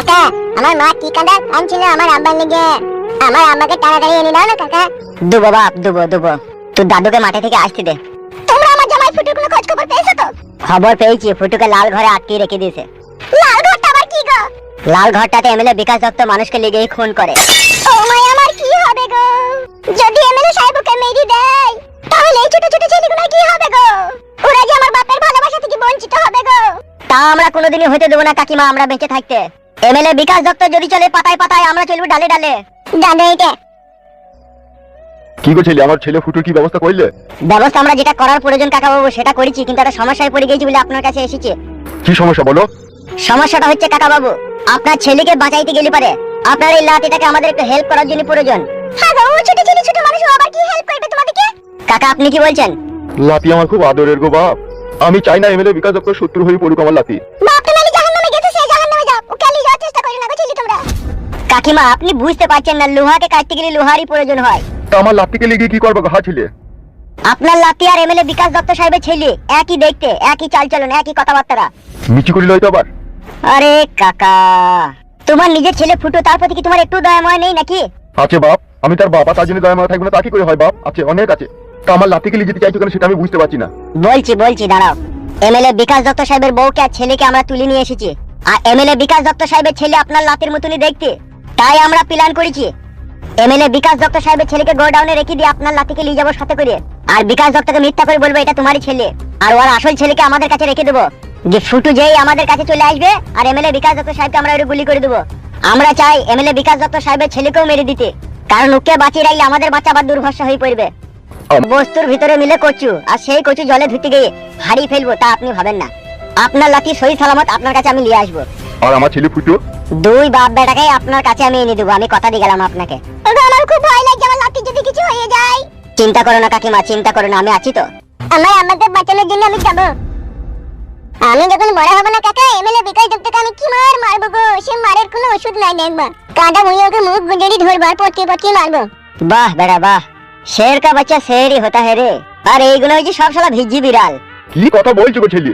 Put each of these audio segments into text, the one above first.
কাকা আমার মা টিকাটা আনছিল আমার আব্বার লেগে। আমার আব্বাকে তাড়াতাড়ি এনে দাও না কাকা। দুবো বাপ দুবো দুবো। তোর দাদুকে মাঠে থেকে আসতে দে। তোমরা আমার জামাই ফুটুর কোনো খোঁজ খবর পেয়েছ তো? খবর পেয়েছি ফুটুকে লাল ঘরে আটকে রেখে দিয়েছে। লাল ঘরটা আবার কি গো? লাল ঘরটাতে এমএলএ বিকাশ দত্ত মানুষকে লেগেই খুন করে। ও মাই আমার কি হবে গো? যদি এমএলএ মেরে দেয় তাহলে এই ছোট ছোট ছেলেগুলো কি হবে গো? ওরা যে আমার বাপের ভালোবাসা থেকে বঞ্চিত হবে গো। তা আমরা কোনোদিনই হতে দেবো না কাকিমা আমরা বেঁচে থাকতে। এমএলএ বিকাশ দত্ত যদি চলে পাতায় পাতায় আমরা চলবো ডালে ডালে। দাদা এটা কি গো ছেলে আমার ছেলে ফুটুর কি ব্যবস্থা করলে? ব্যবস্থা আমরা যেটা করার প্রয়োজন কাকা বাবু সেটা করেছি কিন্তু একটা সমস্যায় পড়ে গেছি বলে আপনার কাছে এসেছি। কি সমস্যা বলো? সমস্যাটা হচ্ছে কাকা বাবু আপনার ছেলেকে বাঁচাইতে গেলে পারে। আপনার এই লাতিটাকে আমাদের একটু হেল্প করার জন্য প্রয়োজন। হ্যাঁ গো ও ছোট ছেলে ছোট মানুষ আবার কি হেল্প করবে তোমাদেরকে? কাকা আপনি কি বলছেন? লাতি আমার খুব আদরের গো বাপ। আমি চাই না এমএলএ বিকাশ দত্ত শত্রু হয়ে পড়ুক আমার লাতি বাপ কাকিমা আপনি বুঝতে পারছেন না লোহাকে কাটতে গেলে লোহারই প্রয়োজন হয়। তা আমার লাতিকে লেগে কি করব গো ছেলে? আপনার লাতি আর এমএলএ বিকাশ দত্ত সাহেবের ছেলে একই দেখতে একই চালচলন একই কথাবার্তা। মিচি করি লইতো আবার। আরে কাকা তোমার নিজের ছেলে ফুটো তার প্রতি কি তোমার একটু দয়াময় নেই নাকি? আছে বাপ আমি তার বাবা তার জন্য দয়া মারা থাকব না তা কি করে হয় বাপ? আছে অনেক আছে। তা আমার লাতিকে লিয়ে যেতে চাইছো কেন সেটা আমি বুঝতে পারছি না। বলছি বলছি দাঁড়াও। এমএলএ বিকাশ দত্ত সাহেবের বউকে আর ছেলেকে আমরা তুলে নিয়ে এসেছি। আর এমএলএ বিকাশ দত্ত সাহেবের ছেলে আপনার লাতের মতনই দেখতে। তাই আমরা প্ল্যান করেছি। এমএলএ বিকাশ দত্ত সাহেবের ছেলেকে গোডাউনে রেখে দিয়ে আপনার লাতিকে নিয়ে যাব সাথে করে। আর বিকাশ দত্তকে মিথ্যা করে বলব, এটা তোমারই ছেলে। আর ওর আসল ছেলেকে আমাদের কাছে রেখে দেবো। যে ফুটু যেই আমাদের কাছে চলে আসবে, আর এমএলএ বিকাশ দত্ত সাহেবকে আমরা গুলি করে দেবো। আমরা চাই এমএলএ বিকাশ দত্ত সাহেবের ছেলেকেও মেরে দিতে। কারণ ওকে বাঁচিয়ে রাখলে আমাদের বাচ্চা আবার দুর্ভরসা হয়ে পড়বে। বস্তুর ভিতরে মিলে কচু, আর সেই কচু জলে ধুতে গিয়ে হারিয়ে ফেলব তা আপনি ভাবেন না। আপনার লাঠি সহি সালামত আপনার কাছে আমি নিয়ে আসব। আর আমার ছেলে ফুটু? দুই বাপ বেটাকে আপনার কাছে আমি এনে দেবো আমি কথা দিয়ে গেলাম আপনাকে। ওগো আমার খুব ভয় লাগছে আমার লাতি যদি কিছু হয়ে যায়। চিন্তা করো না কাকিমা চিন্তা করো না আমি আছি তো। আমার আমাকে বাঁচানোর জন্য আমি যাব। আমি যখন বড় হব না কাকা এমএলএ বিকাশ দত্তকে আমি কি মার মারবো গো? সে মারের কোনো ওষুধ নাই দেখবা কাঁটা মুই ওকে মুখ গুঁজেরি ধরবো আর পটকে পটকে মারবো। বাহ বেটা বাহ। শের কা বাচ্চা শেরই হতা হে রে। আর এইগুলো হচ্ছে সব শালা ভিজি বিড়াল। কি কথা বলছো গো ছেলে?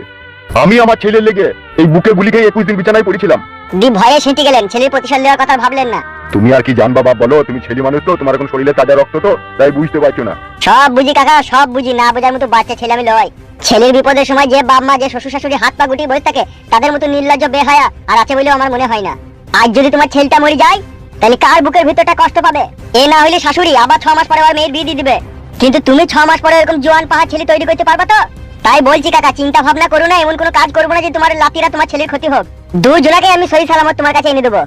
আমি আমার ছেলের লেগে এই বুকে গুলি খেয়ে একুশ দিন বিছানায় পড়েছিলাম। দি ভয়ে সেঁটে গেলেন ছেলের প্রতিশোধ নেওয়ার কথা ভাবলেন না। তুমি আর কি জানবা বাপ বলো তুমি ছেলে মানুষ তো তোমার এখন শরীরে তাজা রক্ত তো তাই বুঝতে পারছ না। সব বুঝি কাকা সব বুঝি না বোঝার মতো বাচ্চা ছেলে আমি লয় ছেলের বিপদের সময় যে বাপ মা যে শ্বশুর শাশুড়ি হাত পা গুটিয়ে বসে থাকে তাদের মতো নির্লজ্জ বেহায়া আর আছে বলেও আমার মনে হয় না। আজ যদি তোমার ছেলেটা মরে যায় তাহলে কার বুকের ভিতরটা কষ্ট পাবে? এ না হলে শাশুড়ি আবার ছ মাস পরে আবার মেয়ের বিয়ে দিয়ে দিবে। কিন্তু তুমি ছ মাস পরে এরকম জোয়ান পাহাড় ছেলে তৈরি করতে পারবা তো? তাই বলছি কাকা চিন্তা ভাবনা করো না এমন কোনো কাজ করব না যে তোমার লাতিরা তোমার ছেলের ক্ষতি হোক। দুজনাকে আমি সহি সালামত তোমার কাছে এনে দেবো।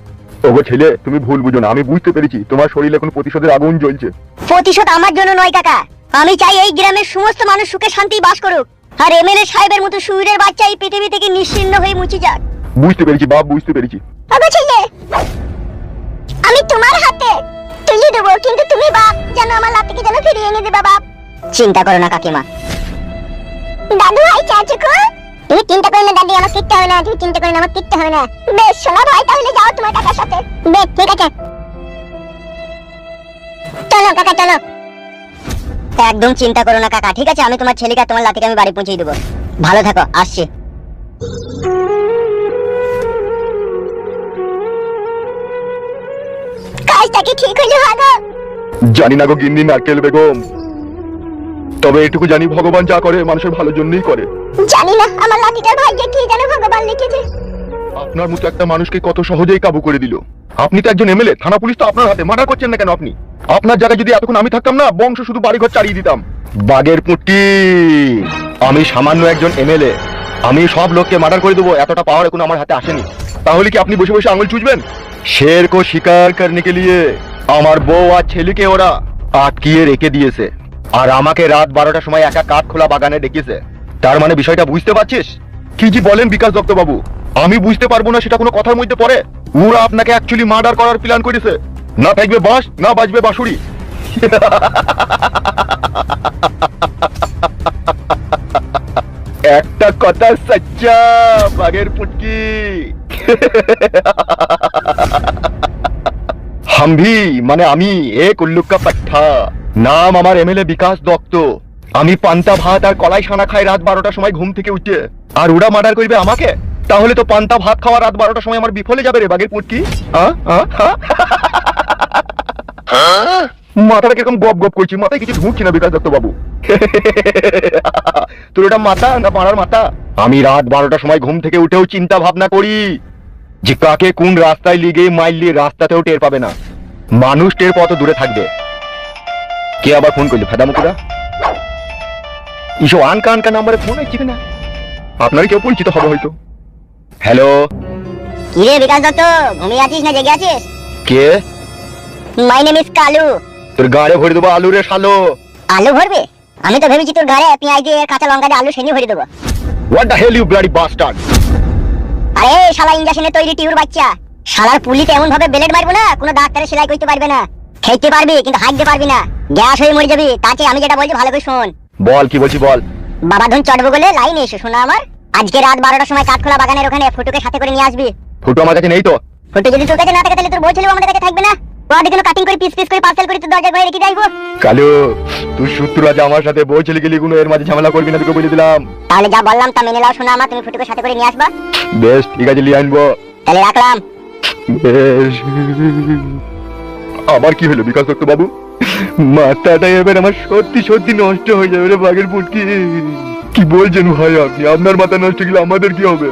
ওগো ছেলে তুমি ভুল বুঝো না আমি বুঝতে পেরেছি তোমার শরীরে এখন প্রতিশোধের আগুন জ্বলছে। প্রতিশোধ আমার জন্য নয় কাকা। আমি চাই এই গ্রামের সমস্ত মানুষ সুখে শান্তি বাস করুক। আর এমএলএ সাহেবের মতো সুরের বাচ্চা এই পৃথিবী থেকে নিশ্চিন্ন হয়ে মুছে যাক। বুঝতে পেরেছি বাপ বুঝতে পেরেছি। ওগো ছেলে আমি তোমার হাতে তুলে দেবো কিন্তু তুমি বাপ যেন আমার লাতিকে যেন ফিরিয়ে এনে দেবা বাপ। চিন্তা করো না কাকিমা দাদু ভাই চাচু কো তুমি চিন্তা করো না, দাদি আমার কিচ্ছু হবে না, তুমি চিন্তা করো না আমার কিচ্ছু হবে না। বেশ, শোনা ভাই তাহলে যাও তোমার কাকার সাথে। বেশ, ঠিক আছে। চলো, কাকা, চলো। একদম চিন্তা করো না, কাকা, ঠিক আছে? আমি তোমার ছেলেকে তোমার লাতিকে আমি বাড়ি পৌঁছে দেবো। ভালো থাকো, আসছি। কাজটা কি ঠিক হইল ভাগো। জানি না গো গিন্নি, নারকেল বেগম। তবে এটুকু জানি ভগবান যা করে মানুষের ভালোর জন্যই করে। জানি না আমার লাতিটার ভাগ্যে কি যেন ভগবান লিখেছে। আপনার মতো একটা মানুষকে কত সহজেই কাবু করে দিল। আপনি তো একজন এমএলএ থানা পুলিশ তো আপনার হাতে মার্ডার করছেন না কেন আপনি? আপনার জায়গায় যদি এতক্ষণ আমি থাকতাম না বংশ শুধু বাড়িঘর চালিয়ে দিতাম। বাগের পুটি আমি সামান্য একজন এমএলএ। আমি সব লোককে মার্ডার করে দেবো এতটা পাওয়ার এখন আমার হাতে আসেনি। তাহলে কি আপনি বসে বসে আঙুল চুজবেন শের কো শিকার করনে কে লিয়ে আমার বউ আর ছেলেকে ওরা আটকিয়ে রেখে দিয়েছে। আর আমাকে রাত বারোটার সময় একা কাঠ খোলা বাগানে ডেকেছে। তার মানে বিষয়টা বুঝতে পারছিস? কি জি বলেন বিকাশ দত্ত বাবু আমি বুঝতে পারব না সেটা কোনো কথার মধ্যে পড়ে। ওরা আপনাকে অ্যাকচুয়ালি মার্ডার করার প্ল্যান করেছে। না থাকবে বাঁশ, না বাজবে বাঁশুড়ি একটা কথা সচ্চা, বাঘের পুটকি। হামভি মানে আমি এ কুল্লুক্কা পাঠা নাম আমার এমএলএ বিকাশ দত্ত। আমি পান্তা ভাত আর কলাই সানা খাই রাত বারোটার সময় ঘুম থেকে উঠে। আর ওরা মার্ডার করবে আমাকে? তাহলে তো পান্তা ভাত খাওয়া রাত বারোটার সময় আমার বিফলে যাবে রে বাগের পুটকি? আ? মাথাটা কীরকম গপ গপ করছি? মাথায় কিছু ঢুকছি না বিকাশ দত্ত বাবু। তোর ওটা মাথা না পাড়ার মাথা? আমি রাত বারোটার সময় ঘুম থেকে উঠেও চিন্তা ভাবনা করি। যে কাকে কোন রাস্তায় লিগে মাইল রাস্তাতেও টের পাবে না। মানুষ টের কত দূরে থাকবে। কে আবার ফোন করলি? ফেদামুকুরা ইসো আনকা আনকা নাম্বারে ফোন আসছে না আপনারই কেউ পরিচিত হবে হয়তো। হ্যালো কি রে বিকাশ দত্ত ঘুমিয়ে আছিস না? জেগে আছিস? কে? My name is Kalu. তোর গাড়ে ভরে দেবো আলু রে শালো। আলু ভরবে? আমি তো ভেবেছি তোর ঘরে পেঁয়াজ দিয়ে কাঁচা লঙ্কা দিয়ে আলু সেনি ভরে দেবো। What the hell you bloody bastard আরে শালা ইঞ্জেকশনে তৈরি টিউর বাচ্চা। শালার পুলিতে এমন ভাবে বেলেট মারবো না কোনো ডাক্তারে সেলাই করতে পারবে না। খেতে পারবি কিন্তু হাঁটতে পারবি না। গ্যাস হয়ে মরে যাবি তাকে আমি যেটা বলছি ভালো করে শোন। বল কি বলছি বল? বাবা ধন চটবো বলে লাইনে এসো শোনা আমার। আজকে রাত বারোটার সময় কাঠখোলা বাগানের ওখানে ফুটুকে সাথে করে নিয়ে আসবি। ফুটো আমার কাছে নেই তো। ফুটু যদি তোর কাছে না থাকে তাহলে তোর বউ ছেলেও আমাদের কাছে থাকবে না। কোনো কাটিং করে পিস পিস করে পার্সেল করে তোর দরজার বাইরে রেখে যাইবো কালু তুই শত্রু আছে আমার সাথে বউ ছেলে গেলি কোনো এর মাঝে ঝামেলা করবি না তোকে বলে দিলাম। তাহলে যা বললাম তা মেনে নাও শোনা আমার তুমি ফুটুকে সাথে করে নিয়ে আসবা। বেশ ঠিক আছে লিয়ে আনব তাহলে রাখলাম। বেশ। আবার কি হলো বিকাশ দত্ত বাবু? মাথাটা এবার আমার সত্যি সত্যি নষ্ট হয়ে যাবে রে বাঘের পুটকি। কি বলছেন ভাই আপনি? আপনার মাথা নষ্ট গেলে আমাদের কি হবে?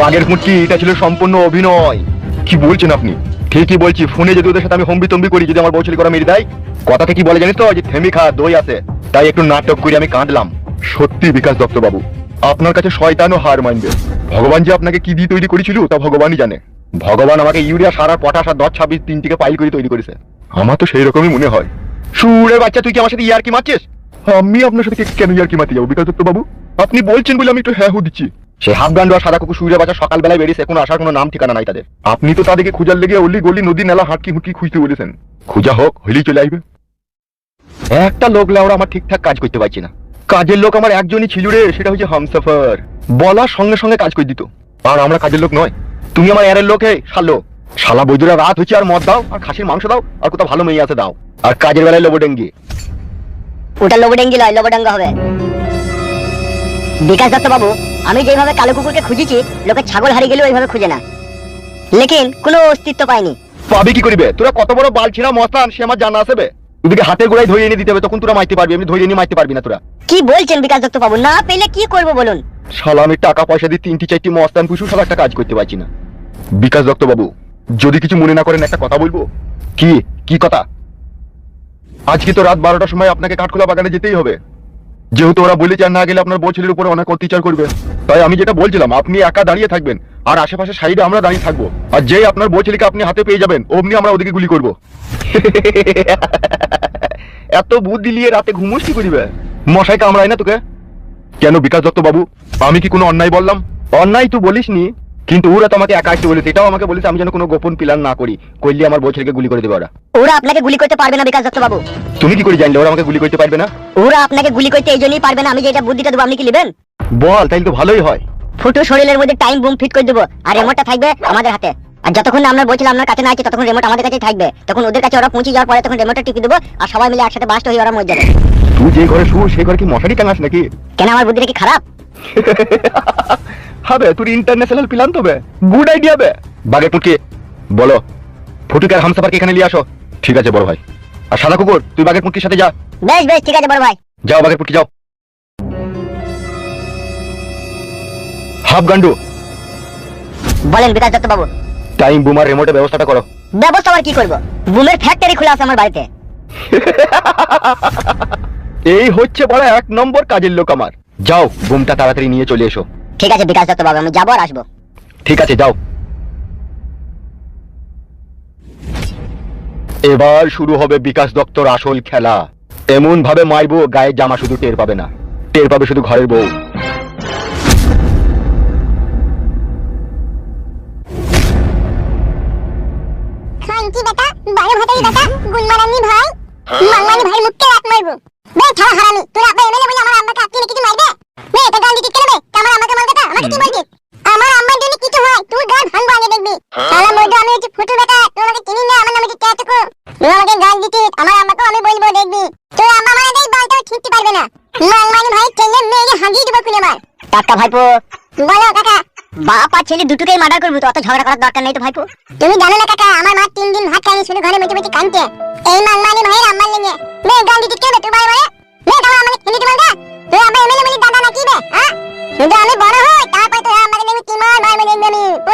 বাঘের পুটকি এটা ছিল সম্পূর্ণ অভিনয়। কি বলছেন আপনি? ঠিকই বলছি, ফোনে যদি ওদের সাথে আমি হম্বি তম্বি করি, যদি আমার বৌছলি করা মেরে দেয়, কথাটা কি বলে জানিস তো? যে থেমি খা, দই আছে। তাই একটু নাটক করে আমি কাঁদলাম। সত্যি বিকাশ দত্ত বাবু আপনার কাছে শয়তানও হার মানবে। ভগবান যে আপনাকে কি দিয়ে তৈরি করেছিল, তা ভগবানই জানে। ভগবান আমাকে ইউরিয়া, সারা, পটাশ আর দশ, ছাব্বিশ তিনটিকে পাইল করে তৈরি করেছে। আমার তো সেই রকমই মনে হয়। সুরে বাচ্চা, তুই কি আমার সাথে ইয়ার কি মারছিস? আমি আপনার সাথে কেন ইয়ার কি মারতে যাব, বিকাশ দত্ত বাবু আপনি বলছেন বলে আমি একটু হ্যাঁ হু দিচ্ছি। সে হাফগান্ড আর সাদা কুকুর সুরে বাচ্চা সকালবেলায় বেরিয়েছে কোনো আসার কোনো নাম ঠিকানা নাই তাদের। আপনি তো তাদেরকে খুঁজার লেগে অলি গলি, নদী, নালা, হাটকি হুটকি খুঁজতে বলেছেন। খুঁজা হোক, হইলেই চলে আসবে। একটা লোক লাউড়া আমার ঠিকঠাক কাজ করতে পারছি না। কাজের লোক আমার একজনই ছিল রে, সেটা হচ্ছে হামসাফার। বলার সঙ্গে সঙ্গে কাজ করে দিত। আর আমরা কাজের লোক নয়। তুমি আমার এরের লোক হে, শালো। শালা বৈদ্যরা রাত হচ্ছে, আর মদ দাও, আর খাসির মাংস দাও, আর কোথাও ভালো মেয়ে আছে দাও। আর কাজের বেলায় লোবডেঙ্গি। ওটা লোবডেঙ্গি লয়, লোবডাঙ্গা হবে। বিকাশ দত্ত বাবু আমি যেভাবে কালো কুকুরকে খুঁজেছি লোকে ছাগল হারিয়ে গেলেও ওইভাবে খুঁজে না। লেকিন কোনো অস্তিত্ব পাইনি পাবি কি করিবে? তোরা কত বড় বাল ছিঁড়া মস্তান সে আমার জানা আসবে তোদেরকে হাতের গোড়ায় ধরে এনে দিতে হবে তখন তোরা মাইতে পারবি এমনি ধরে এনে মাইতে পারবি না তোরা। কি বলছেন বিকাশ দত্ত বাবু? না পেলে কি করব বলুন? শালা আমি টাকা পয়সা দিয়ে তিনটি চারটি মস্তান পুষু সব একটা কাজ করতে পারছি না। বিকাশ দত্ত বাবু যদি কিছু মনে না করেন একটা কথা বলব? কি? কি কথা? আজকে তো রাত বারোটার সময় আপনাকে কাঠখোলা বাগানে যেতেই হবে। যেহেতু ওরা বলেছে আর না গেলে আপনার বউ ছেলের উপরে অনেক অত্যাচার করবে। তাই আমি যেটা বলছিলাম, আপনি একা দাঁড়িয়ে থাকবেন, আর আশেপাশে সাইডে আমরা দাঁড়িয়ে থাকব। আর যেই আপনার বউ ছেলেকে আপনি হাতে পেয়ে যাবেন, অমনি আমরা ওদিকে গুলি করব। এত বুদ্ধি নিয়ে রাতে ঘুমোস কি করিবে মশাই কামড়ায় না তোকে? কেন বিকাশ দত্ত বাবু, আমি কি কোনো অন্যায় বললাম? অন্যায় তুই বলিসনি কিন্তু ওরা তো আমাকে একা আসতে বলেছে। এটাও আমাকে বলেছে আমি যেন কোনো গোপন প্ল্যান না করি। করলে আমার বউ ছেলেকে গুলি করে দেবে ওরা। ওরা আপনাকে গুলি করতে পারবে না বিকাশ দত্ত বাবু তুমি কি করে জানলে ওরা আমাকে গুলি করতে পারবে না? ওরা আপনাকে গুলি করতে এই জন্যই পারবে না আমি যেটা বুদ্ধিটা দেবো আপনি কি নেবেন? বল তাইলে তো ভালোই হয়। ফুটো শরীরের মধ্যে টাইম বুম ফিট করে দেবো আর রিমোটটা থাকবে আমাদের হাতে। আর যতক্ষণ না আমরা বলছিলাম আপনার কাছে না আছে ততক্ষণ রিমোট আমাদের কাছেই থাকবে। তখন ওদের কাছে ওরা পৌঁছে যাওয়ার পরে তখন রিমোটটা টিপে দেবো আর সবাই মিলে একসাথে বাস্ট হয়ে ওরা মরে যাবে। তুই যে ঘরে শু সেই ঘরে কি মশারি টাঙাস নাকি? কেন আমার বুদ্ধিটা কি খারাপ? হবে তোর ইন্টারন্যাশনাল প্ল্যান তো বে গুড আইডিয়া বে বাগে পুটকি বলো ফুটুকার হামসাফারকে এখানে নিয়ে আসো। ঠিক আছে বড় ভাই। আর সাদা কুকুর তুই বাগের পুটকির সাথে যা। বেশ বেশ ঠিক আছে বড় ভাই। যাও বাগের পুটকি যাও। হাফ গান্ডু। বলেন বিকাশ দত্ত বাবু। টাইম বুমার রিমোটের ব্যবস্থাটা করো। ব্যবস্থা আবার কি করব? বুমের ফ্যাক্টরি খোলা আছে আমার বাড়িতে। এই হচ্ছে বড় এক নম্বর কাজের লোক আমার। যাও বুমটা তাড়াতাড়ি নিয়ে চলে এসো। ঠিক আছে বিকাশ দত্ত বাবু আমি যাব আর আসব। ঠিক আছে যাও। এবার শুরু হবে বিকাশ দত্তর আসল খেলা। এমন ভাবে মারবো গায়ের জামা শুধু টের পাবে না। টের পাবে শুধু ঘরের বউ। ভাই। মুখকে রাত মারবো। বে ছাড়া হারামি তোর আব্বা এমএলএ বলে আমার আম্মাকে আপনি কিছু মারবে। বে এটা গাল দিতে আমাকে কি মারবে আমার আম্মার জন্য কিছু হয় তোর গাল ভাঙবো আগে দেখবি। শালা মইদো আমি হচ্ছে ফুটু বেটা তুই আমাকে চিনি না আমার নাম হচ্ছে ট্যাটুকু তুই আমাকে দিতিস আমার আমি বলব দেখবি। আম্মা মানে দেই বালটাও ঠিকতে পারবে না। মাংমানি ভাই ছেলে মেয়ে হাঁদিয়ে দেবো খুলে মার টাটকা ভাইপো। বলো কাকা। বাপ আর ছেলে দুটোকেই মার্ডার করব তো অত ঝগড়া করার দরকার নেই তো ভাইপো। তুমি জানো না কাকা আমার মা তিন দিন ভাত খায়নি শুধু ঘরে মুটি মুটি কানতে এই মাংমানি ভাইয়ের আম্মার লেগে। বে গান্ডি টিকে বে তুই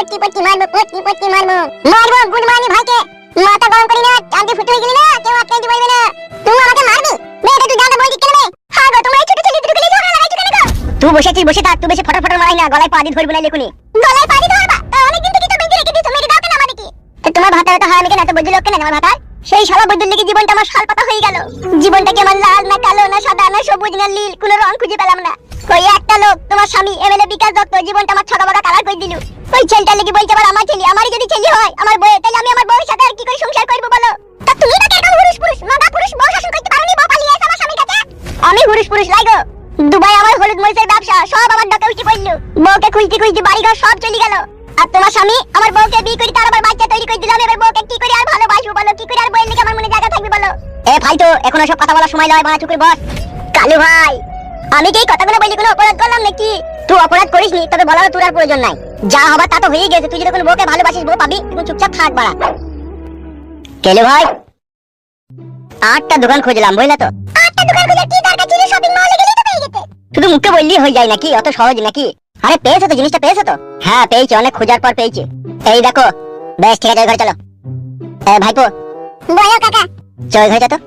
মারবো মারবো। মারবো গুড ভাইকে। মাথা গরম করি না চাঁদে ফুটে হয়ে গেলি না কেউ আটকাইতে পারবে না। তুই আমাকে মারবি? বে এটা তুই জানা বই দিকে বে হ্যাঁ গো তোমরা এই ছোট ছেলে নিয়ে ঝগড়া লাগাইছো কেন গো? তুই বসেছিস বসে থাক তুই বেশি মারাই না গলায় ধরবো না লেখুনি। গলায় ধরবা? তা অনেকদিন থেকে তো বেঁধে রেখে দিছো মেরে দাও কেন আমাদেরকে? তো তোমার ভাতা ভাতা হয় আমি কেন? এত লোক কেন আমার ভাতা সেই শালা বুদ্ধির লেগে জীবনটা আমার শাল পাতা হয়ে গেল। জীবনটা কি আমার লাল না কালো না সাদা না সবুজ না নীল কোনো রং খুঁজে পেলাম না। ওই একটা লোক তোমার স্বামী এমএলএ বিকাশ দত্ত, জীবনটা আমার ছকা বড় কালার করে দিল? ওই ছেলেটা লেগে বলছে আবার আমার ছেলে, আমারই যদি ছেলে হয়, আমার বউ তাহলে আমি আমার বউয়ের সাথে আর কি করে সংসার করব বলো? তা তুমি নাকি একদম পুরুষ পুরুষ নগা পুরুষ, বউ শাসন করতে পারোনি, বউ পালিয়ে আমার স্বামীর কাছে? আমি পুরুষ পুরুষ লাগো দুবাই আমার হলুদ মরিচের ব্যবসা, সব আমার ডকে উঠে পড়ল বউকে খুঁজতে খুঁজতে বাড়ি ঘর সব চলে গেল। আর তোমার স্বামী আমার বউকে বিয়ে করে তার আবার বাচ্চা তৈরি করে দিলাম এবার বউকে কি করে আর ভালোবাসবো বলো? কি করে আর বউয়ের লিখে আমার মনে জায়গা থাকবে বলো? এ ভাই তো এখন সব কথা বলার সময় নয় বাড়া চুকুর বস। কালু ভাই! আমি কি এই কথাগুলো বলি কোনো অপরাধ করলাম নাকি? তুই অপরাধ করিসনি তবে বলার তোর আর প্রয়োজন নাই। যা হবার তা তো হয়ে গেছে তুই যদি কোনো বউকে ভালোবাসিস বউ পাবি তুই চুপচাপ থাক বাড়া। কেলু ভাই? আটটা দোকান খুঁজলাম বুঝলে তো? আটটা দোকান খুলে কি দরকার ছিল? শপিং মলে গেলেই তো পেয়ে যেতে শুধু মুখে বললেই হয়ে যায় নাকি? অত সহজ নাকি? আরে পেয়েছ তো জিনিসটা পেয়েছ তো? হ্যাঁ পেয়েছি অনেক খোঁজার পর পেয়েছি। এই দেখো বেশ ঠিক আছে ঘরে চলো। এ ভাইপো। বলো কাকা। চল ঘরে যা তো।